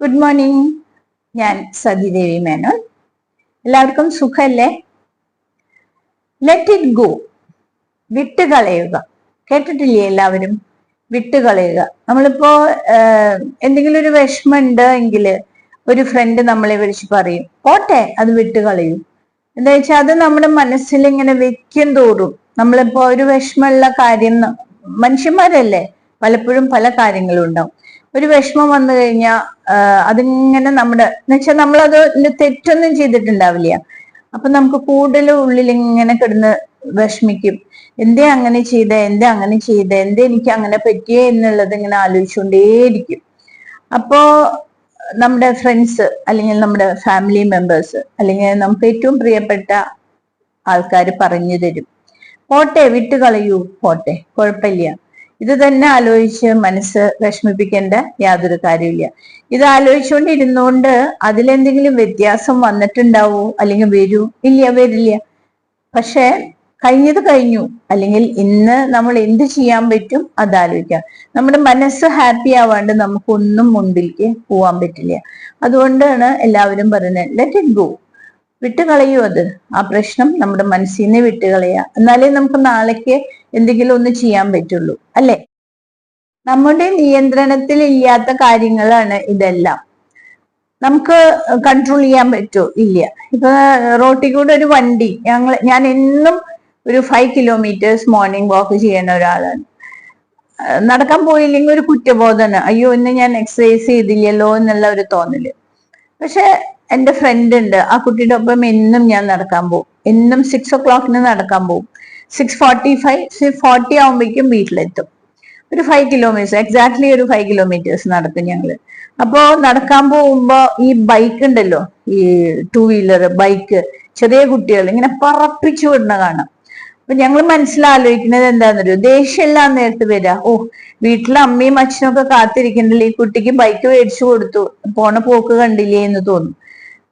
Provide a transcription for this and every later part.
Good morning ഞാൻ സതിദേവി മേനോൻ. എല്ലാവർക്കും സുഖല്ലേ? ലെറ്റ് ഇറ്റ് ഗോ വിട്ടുകളയുക. കേട്ടിട്ടില്ലേ എല്ലാവരും? വിട്ടുകളയുക. നമ്മളിപ്പോ എന്തെങ്കിലും ഒരു വിഷമമുണ്ട് എങ്കിൽ ഒരു ഫ്രണ്ട് നമ്മളെ വിളിച്ച് പറയും പോട്ടെ അത് വിട്ടുകളയും. എന്താ വെച്ചാൽ അത് നമ്മുടെ മനസ്സിൽ ഇങ്ങനെ വെക്കും തോറും. നമ്മളിപ്പോ ഒരു വിഷമമുള്ള കാര്യം മനുഷ്യന്മാരല്ലേ? പലപ്പോഴും പല കാര്യങ്ങളും ഉണ്ടാവും ഒരു വിഷമം വന്നു കഴിഞ്ഞാൽ അതിങ്ങനെ നമ്മുടെ എന്നുവെച്ചാൽ നമ്മളത് തെറ്റൊന്നും ചെയ്തിട്ടുണ്ടാവില്ല. അപ്പൊ നമുക്ക് കൂടുതൽ ഉള്ളിൽ ഇങ്ങനെ കിടന്ന് വിഷമിക്കും. എന്തേ അങ്ങനെ ചെയ്തേ എന്തേ അങ്ങനെ ചെയ്തേ എന്തേ എനിക്ക് അങ്ങനെ പറ്റിയേ എന്നുള്ളത് ഇങ്ങനെ ആലോചിച്ചുകൊണ്ടേയിരിക്കും. അപ്പോ നമ്മുടെ ഫ്രണ്ട്സ് അല്ലെങ്കിൽ നമ്മുടെ ഫാമിലി മെമ്പേഴ്സ് അല്ലെങ്കിൽ നമുക്ക് ഏറ്റവും പ്രിയപ്പെട്ട ആൾക്കാർ പറഞ്ഞു തരും. പോട്ടെ വിട്ടുകളയൂ പോട്ടെ കുഴപ്പമില്ല. ഇത് തന്നെ ആലോചിച്ച് മനസ്സ് വിഷമിപ്പിക്കേണ്ട യാതൊരു കാര്യമില്ല ഇത് ആലോചിച്ചുകൊണ്ടിരുന്നോണ്ട് അതിലെന്തെങ്കിലും വ്യത്യാസം വന്നിട്ടുണ്ടാവോ? അല്ലെങ്കിൽ വരൂ? ഇല്ല വരില്ല. പക്ഷെ കഴിഞ്ഞത് കഴിഞ്ഞു. അല്ലെങ്കിൽ ഇന്ന് നമ്മൾ എന്ത് ചെയ്യാൻ പറ്റും അത് ആലോചിക്കാം നമ്മുടെ മനസ്സ് ഹാപ്പി ആവാണ്ട് നമുക്കൊന്നും മുമ്പിലേക്ക് പോവാൻ പറ്റില്ല. അതുകൊണ്ടാണ് എല്ലാവരും പറയുന്നത് ലെറ്റ് ഇറ്റ് ഗോ വിട്ടുകളയൂ അത്. ആ പ്രശ്നം നമ്മുടെ മനസ്സിനെ നിന്ന് വിട്ടുകളയുക എന്നാലേ നമുക്ക് നാളേക്ക് എന്തെങ്കിലും ഒന്ന് ചെയ്യാൻ പറ്റുള്ളൂ അല്ലെ? നമ്മുടെ നിയന്ത്രണത്തിൽ ഇല്ലാത്ത കാര്യങ്ങളാണ് ഇതെല്ലാം. നമുക്ക് കൺട്രോൾ ചെയ്യാൻ പറ്റുമോ ഇല്ല. ഇപ്പൊ റോട്ടിൽ കൂടെ ഒരു വണ്ടി ഞങ്ങൾ ഞാൻ എന്നും ഒരു ഫൈവ് കിലോമീറ്റേഴ്സ് മോർണിംഗ് വാക്ക് ചെയ്യുന്ന ഒരാളാണ്. നടക്കാൻ പോയില്ലെങ്കിൽ ഒരു കുറ്റബോധന അയ്യോ ഇന്ന് ഞാൻ എക്സസൈസ് ചെയ്തില്ലല്ലോ എന്നുള്ള ഒരു തോന്നൽ. പക്ഷെ എന്റെ ഫ്രണ്ട് ഉണ്ട്. ആ കുട്ടിയുടെ ഒപ്പം എന്നും ഞാൻ നടക്കാൻ പോകും. എന്നും സിക്സ് ഒ ക്ലോക്കിന് നടക്കാൻ പോകും. Six forty five six forty ആകുമ്പോഴേക്കും വീട്ടിലെത്തും. ഒരു ഫൈവ് കിലോമീറ്റേഴ്സ് എക്സാക്ട്ലി ഒരു ഫൈവ് കിലോമീറ്റേഴ്സ് നടക്കും ഞങ്ങൾ അപ്പോ നടക്കാൻ പോകുമ്പോ ഈ ബൈക്ക് ഉണ്ടല്ലോ ഈ ടൂ വീലർ ബൈക്ക് ചെറിയ കുട്ടികൾ ഇങ്ങനെ പറപ്പിച്ചു വിടുന്ന കാണാം. അപ്പൊ ഞങ്ങൾ മനസ്സിലാലോചിക്കുന്നത് എന്താണെന്നറിയോ ദേഷ്യമെല്ലാം നേരത്ത് വരാ. ഓ വീട്ടിലെ അമ്മയും അച്ഛനും ഒക്കെ കാത്തിരിക്കണ്ടല്ലേ ഈ കുട്ടിക്ക് ബൈക്ക് മേടിച്ചു കൊടുത്തു. പോണ പോക്ക് കണ്ടില്ലേ എന്ന് തോന്നും.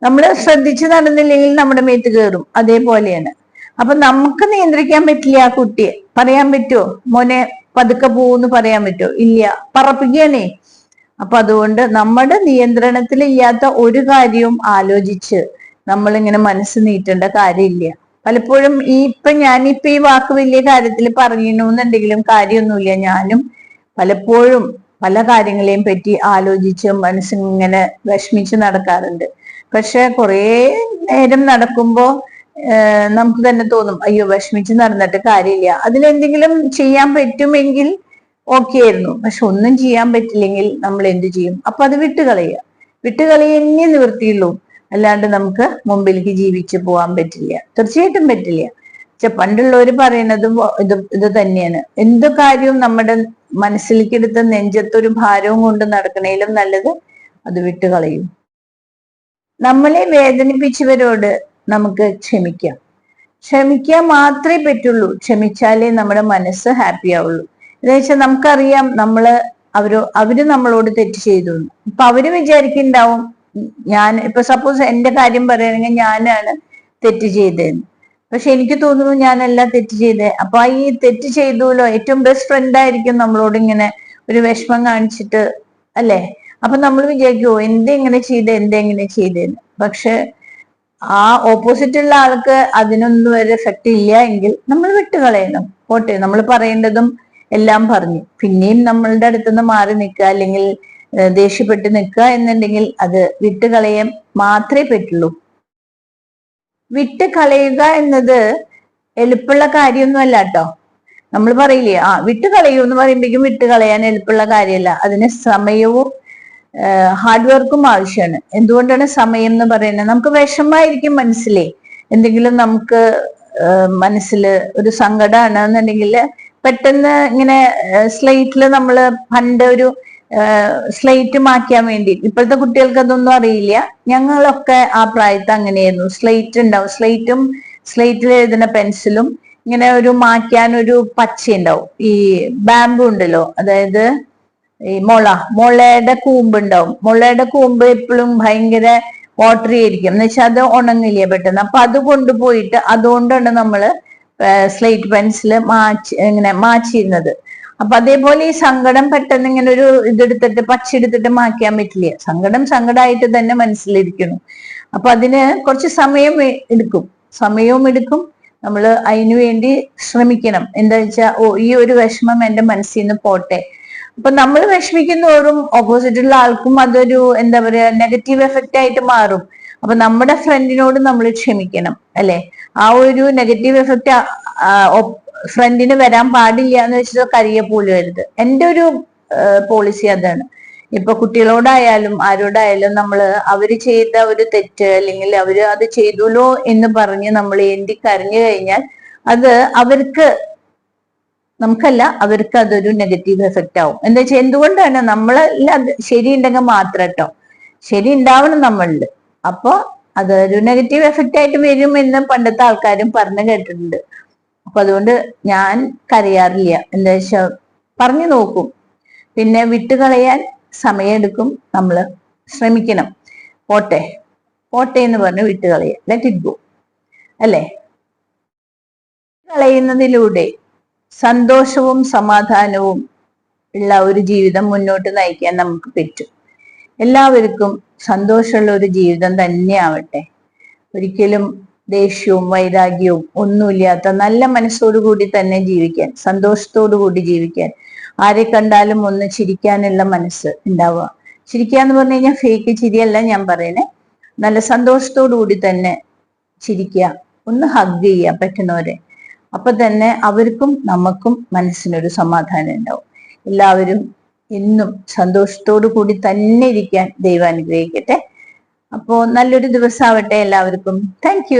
നമ്മൾ ശ്രദ്ധിച്ചു നടന്നില്ലെങ്കിൽ നമ്മുടെ മേത്ത് കയറും അതേപോലെയാണ്. അപ്പൊ നമുക്ക് നിയന്ത്രിക്കാൻ പറ്റില്ല ആ കുട്ടിയെ. പറയാൻ പറ്റുമോ മോനെ പതുക്കെ പോവെന്ന് പറയാൻ പറ്റുമോ ഇല്ല. പറപ്പിക്കുകയാണേ. അപ്പൊ അതുകൊണ്ട് നമ്മുടെ നിയന്ത്രണത്തിൽ ഇല്ലാത്ത ഒരു കാര്യവും ആലോചിച്ച് നമ്മൾ ഇങ്ങനെ മനസ്സ് നീട്ടേണ്ട കാര്യമില്ല. പലപ്പോഴും ഈ ഇപ്പൊ ഞാനിപ്പൊ ഈ വാക്ക് വലിയ കാര്യത്തിൽ പറഞ്ഞിരുന്നുണ്ടെങ്കിലും കാര്യമൊന്നുമില്ല. ഞാനും പലപ്പോഴും പല കാര്യങ്ങളെയും പറ്റി ആലോചിച്ച് മനസ്സിങ്ങനെ വിഷമിച്ച് നടക്കാറുണ്ട്. പക്ഷെ കുറേ നേരം നടക്കുമ്പോ നമുക്ക് തന്നെ തോന്നും അയ്യോ വിഷമിച്ച് നടന്നിട്ട് കാര്യമില്ല. അതിലെന്തെങ്കിലും ചെയ്യാൻ പറ്റുമെങ്കിൽ ഓക്കെ ആയിരുന്നു. പക്ഷെ ഒന്നും ചെയ്യാൻ പറ്റില്ലെങ്കിൽ നമ്മൾ എന്ത് ചെയ്യും? അപ്പൊ അത് വിട്ടുകളയുക. വിട്ടുകളയന്നെ നിവൃത്തിയുള്ളൂ. അല്ലാണ്ട് നമുക്ക് മുമ്പിലേക്ക് ജീവിച്ചു പോകാൻ പറ്റില്ല. തീർച്ചയായിട്ടും പറ്റില്ല. പക്ഷെ പണ്ടുള്ളവർ പറയുന്നത് ഇത് ഇത് തന്നെയാണ്. എന്ത് കാര്യവും നമ്മുടെ മനസ്സിലേക്ക് എടുത്ത് നെഞ്ചത്തൊരു ഭാരവും കൊണ്ട് നടക്കണേലും നല്ലത് അത് വിട്ടുകളയും. നമ്മളെ വേദനിപ്പിച്ചവരോട് നമുക്ക് ക്ഷമിക്കാം. ക്ഷമിക്കാൻ മാത്രമേ പറ്റുള്ളൂ. ക്ഷമിച്ചാലേ നമ്മുടെ മനസ്സ് ഹാപ്പി ആവുള്ളൂ. എന്ന് വെച്ചാൽ നമുക്കറിയാം നമ്മൾ അവർ അവർ നമ്മളോട് തെറ്റ് ചെയ്തു അപ്പൊ അവർ വിചാരിക്കുന്നുണ്ടാവും ഞാൻ ഇപ്പൊ സപ്പോസ് എന്റെ കാര്യം പറയുകയാണെങ്കിൽ ഞാനാണ് തെറ്റ് ചെയ്തതെന്ന്. പക്ഷെ എനിക്ക് തോന്നുന്നു ഞാനല്ല തെറ്റ് ചെയ്തേ. അപ്പൊ ഈ തെറ്റ് ചെയ്തുല്ലോ ഏറ്റവും ബെസ്റ്റ് ഫ്രണ്ട് ആയിരിക്കും നമ്മളോട് ഇങ്ങനെ ഒരു വിഷമം കാണിച്ചിട്ട് അല്ലേ? അപ്പൊ നമ്മൾ വിചാരിക്കുമോ എന്തെങ്ങനെ ചെയ്ത് എന്തെങ്ങനെ ചെയ്തേന്ന്. പക്ഷെ ആ ഓപ്പോസിറ്റ് ഉള്ള ആൾക്ക് അതിനൊന്നും ഒരു എഫക്റ്റ് ഇല്ല എങ്കിൽ നമ്മൾ വിട്ടുകളയണം. പോട്ടെ നമ്മൾ പറയേണ്ടതും എല്ലാം പറഞ്ഞു. പിന്നെയും നമ്മളുടെ അടുത്തുനിന്ന് മാറി നിൽക്കുക അല്ലെങ്കിൽ ദേഷ്യപ്പെട്ട് നിൽക്കുക എന്നുണ്ടെങ്കിൽ അത് വിട്ടുകളയാൻ മാത്രമേ പറ്റുള്ളൂ. വിട്ട് കളയുക എന്നത് എളുപ്പമുള്ള കാര്യമൊന്നുമല്ല കേട്ടോ. നമ്മൾ പറയില്ലേ ആ വിട്ട് കളയൂ എന്ന് പറയുമ്പോഴേക്കും വിട്ട് കളയാൻ എളുപ്പമുള്ള കാര്യമല്ല. അതിന് സമയവും ഹാർഡ് വർക്കും ആവശ്യമാണ് എന്തുകൊണ്ടാണ് സമയം എന്ന് പറയുന്നത്? നമുക്ക് വിഷമായിരിക്കും മനസ്സിലേ. എന്തെങ്കിലും നമുക്ക് മനസ്സിൽ ഒരു സങ്കടമാണ് എന്നുണ്ടെങ്കിൽ പെട്ടെന്ന് ഇങ്ങനെ സ്ലൈറ്റിൽ നമ്മൾ പണ്ട് ഒരു സ്ലൈറ്റ് മാറ്റാൻ വേണ്ടി. ഇപ്പോഴത്തെ കുട്ടികൾക്ക് അതൊന്നും അറിയില്ല. ഞങ്ങളൊക്കെ ആ പ്രായത്ത് അങ്ങനെയായിരുന്നു. സ്ലൈറ്റ് ഉണ്ടാവും. സ്ലൈറ്റും സ്ലേറ്റിൽ എഴുതുന്ന പെൻസിലും ഇങ്ങനെ ഒരു മാറ്റാൻ ഒരു പച്ച ഉണ്ടാവും ഈ ബാമ്പു ഉണ്ടല്ലോ. അതായത് ഈ മുള മുളയുടെ കൂമ്പ് ഉണ്ടാവും മുളയുടെ കൂമ്പ് എപ്പോഴും ഭയങ്കര വാട്ടറി ആയിരിക്കും. എന്ന് വെച്ചാൽ അത് ഉണങ്ങില്ല പെട്ടെന്ന്? അപ്പൊ അത് കൊണ്ടുപോയിട്ട് അതുകൊണ്ടാണ് നമ്മൾ സ്ലേറ്റ് പെൻസിൽ മാച്ച് ഇങ്ങനെ മാച്ചിരുന്നത് അപ്പൊ അതേപോലെ ഈ സങ്കടം പെട്ടെന്ന് ഇങ്ങനെ ഒരു ഇതെടുത്തിട്ട് പച്ചെടുത്തിട്ട് മാക്കിയാൻ പറ്റില്ല? സങ്കടം സങ്കടമായിട്ട് തന്നെ മനസ്സിലിരിക്കണം അപ്പൊ അതിന് കുറച്ച് സമയം എടുക്കും. സമയവും എടുക്കും. നമ്മൾ അതിനു വേണ്ടി ശ്രമിക്കണം. എന്താ വെച്ചാൽ ഓ ഈ ഒരു വിഷമം എന്റെ മനസ്സിൽ നിന്ന് പോട്ടെ. അപ്പൊ നമ്മൾ വിഷമിക്കുന്നതോറും ഓപ്പോസിറ്റുള്ള ആൾക്കും അതൊരു എന്താ പറയാ നെഗറ്റീവ് എഫക്റ്റ് ആയിട്ട് മാറും. അപ്പൊ നമ്മുടെ ഫ്രണ്ടിനോട് നമ്മൾ ക്ഷമിക്കണം അല്ലെ? ആ ഒരു നെഗറ്റീവ് എഫക്റ്റ് ഫ്രണ്ടിന് വരാൻ പാടില്ല എന്ന് വെച്ചിട്ട് കരിയ പോലും വരുത് എന്റെ ഒരു പോളിസി അതാണ്. ഇപ്പൊ കുട്ടികളോടായാലും ആരോടായാലും നമ്മൾ അവർ ചെയ്ത ഒരു തെറ്റ് അല്ലെങ്കിൽ അവർ അത് ചെയ്തുല്ലോ എന്ന് പറഞ്ഞ് നമ്മൾ എന്തി കരഞ്ഞു കഴിഞ്ഞാൽ അത് അവർക്ക് നമുക്കല്ല അവർക്ക് അതൊരു നെഗറ്റീവ് എഫക്റ്റ് ആവും. എന്താ വെച്ചാൽ എന്തുകൊണ്ടാണ് നമ്മളല്ല അത് ശരിയുണ്ടെങ്കിൽ മാത്രം കേട്ടോ ശരി ഉണ്ടാവണം നമ്മളിൽ അപ്പൊ അതൊരു നെഗറ്റീവ് എഫക്റ്റ് ആയിട്ട് വരും എന്ന് പണ്ടത്തെ ആൾക്കാരും പറഞ്ഞു കേട്ടിട്ടുണ്ട്. അപ്പൊ അതുകൊണ്ട് ഞാൻ കരയാറില്ല. എന്താ വെച്ചാൽ പറഞ്ഞു നോക്കും. പിന്നെ വിട്ടുകളയാൻ സമയമെടുക്കും. നമ്മൾ ശ്രമിക്കണം. പോട്ടെ. പോട്ടെ എന്ന് പറഞ്ഞ് വിട്ടുകളയുക ലെറ്റ് ഇറ്റ് ഗോ അല്ലേ? കളയുന്നതിലൂടെ സന്തോഷവും സമാധാനവും ഉള്ള ഒരു ജീവിതം മുന്നോട്ട് നയിക്കാൻ നമുക്ക് പറ്റും. എല്ലാവർക്കും സന്തോഷമുള്ള ഒരു ജീവിതം തന്നെ ആവട്ടെ ഒരിക്കലും ദേഷ്യവും വൈരാഗ്യവും ഒന്നുമില്ലാത്ത നല്ല മനസ്സോടുകൂടി തന്നെ ജീവിക്കാൻ സന്തോഷത്തോടു കൂടി ജീവിക്കാൻ ആരെ കണ്ടാലും ഒന്ന് ചിരിക്കാനുള്ള മനസ്സ് ഉണ്ടാവുക. ചിരിക്കുക എന്ന് പറഞ്ഞു കഴിഞ്ഞാൽ ഫേക്ക് ചിരിയല്ല ഞാൻ പറയണേ നല്ല സന്തോഷത്തോടു കൂടി തന്നെ ചിരിക്കുക ഒന്ന് ഹഗ് ചെയ്യുക പറ്റുന്നവരെ. അപ്പൊ തന്നെ അവർക്കും നമുക്കും മനസ്സിനൊരു സമാധാനം ഉണ്ടാവും. എല്ലാവരും ഇന്നും സന്തോഷത്തോടു കൂടി തന്നെ ഇരിക്കാൻ ദൈവം അനുഗ്രഹിക്കട്ടെ. അപ്പോ നല്ലൊരു ദിവസമാവട്ടെ എല്ലാവർക്കും. താങ്ക്